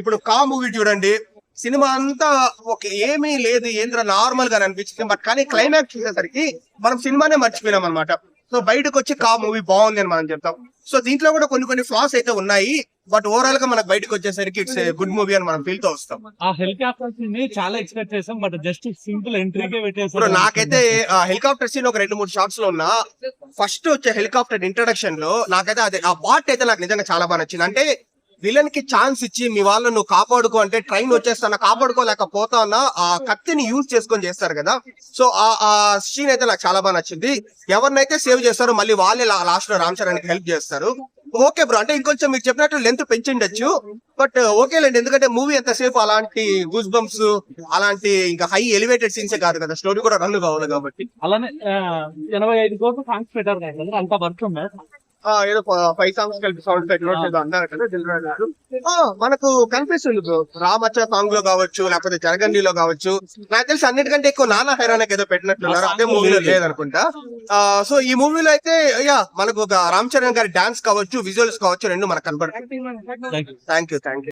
ఇప్పుడు కా మూవీ చూడండి సినిమా అంతా ఒక ఏమీ లేదు ఏంద్ర నార్మల్గా అనిపించింది. బట్ కానీ క్లైమాక్స్ చూసేసరికి మనం సినిమానే మర్చిపోయినాం అనమాట సో బయటకు వచ్చి కా మూవీ బాగుంది అని మనం చెప్తాం. సో దీంట్లో కూడా కొన్ని కొన్ని ఫ్లాస్ అయితే ఉన్నాయి. బట్ ఓవరాల్గా మనకు బయటకు వచ్చేసరికి ఇట్స్ గుడ్ మూవీ అని మనం ఫీల్తో వస్తాం. ఆ హెలికాప్టర్స్ని చాలా ఎక్స్పెక్ట్ చేసాం. బట్ జస్ట్ సింపుల్ ఎంట్రీకే పెట్టేసారు నాకైతే హెలికాప్టర్ సీన్ ఒక రెండు మూడు షాట్స్లో ఉన్నా ఫస్ట్ వచ్చే హెలికాప్టర్ ఇంట్రడక్షన్లో నాకైతే అదే ఆ పార్ట్ అయితే నాకు నిజంగా చాలా బాగా నచ్చింది. అంటే విలన్కి ఛాన్స్ ఇచ్చి మీ వాళ్ళని నువ్వు కాపాడుకో అంటే ట్రైన్ వచ్చేస్తాను? కాపాడుకోలేకపోతా ఉన్నా ఆ కత్తిని యూజ్ చేసుకొని చేస్తారు కదా. సో ఆ ఆ సీన్ అయితే నాకు చాలా బాగా నచ్చింది. ఎవరినైతే సేవ్ చేస్తారో మళ్ళీ వాళ్ళే లాస్ట్లో రామ్ చరణ్ హెల్ప్ చేస్తారు. ఓకే బ్రో అంటే ఇంకొంచెం మీకు చెప్పినట్టు లెంత్ పెంచిండొచ్చు. బట్ ఓకేలేండి ఎందుకంటే మూవీ ఎంతసేపు అలాంటి గూస్ బంప్స్ అలాంటి ఇంకా హై ఎలివేటెడ్ సీన్స్ కాదు కదా. స్టోరీ కూడా రన్ కావాలి కాబట్టి. అలానే ఎనభై ఐదు కోట్లు సాంగ్స్ పెట్టారు కదా అంత వర్క్ ఏదో ఫైవ్ సాంగ్స్ కలిపి సౌండ్ ఏదో అన్నారు కదా దిల్రాజు గారు. ఆ, మనకు కనిపిస్తుంది బ్రో రామచ్చ సాంగ్లో కావచ్చు లేకపోతే జరగండిలో కావచ్చు. నాకు తెలిసి అన్నిటికంటే ఎక్కువ నానా హైరానకి ఏదో పెట్టినట్టున్నారు. అదే మూవీలో లేదనుకుంటా. ఆ, సో ఈ మూవీలో అయితే యా మనకు ఒక రామ్ చరణ్ గారి డాన్స్ కావచ్చు విజువల్స్ కావచ్చు రెండు మనకు కనపడుతుంది థ్యాంక్ యూ థ్యాంక్ యూ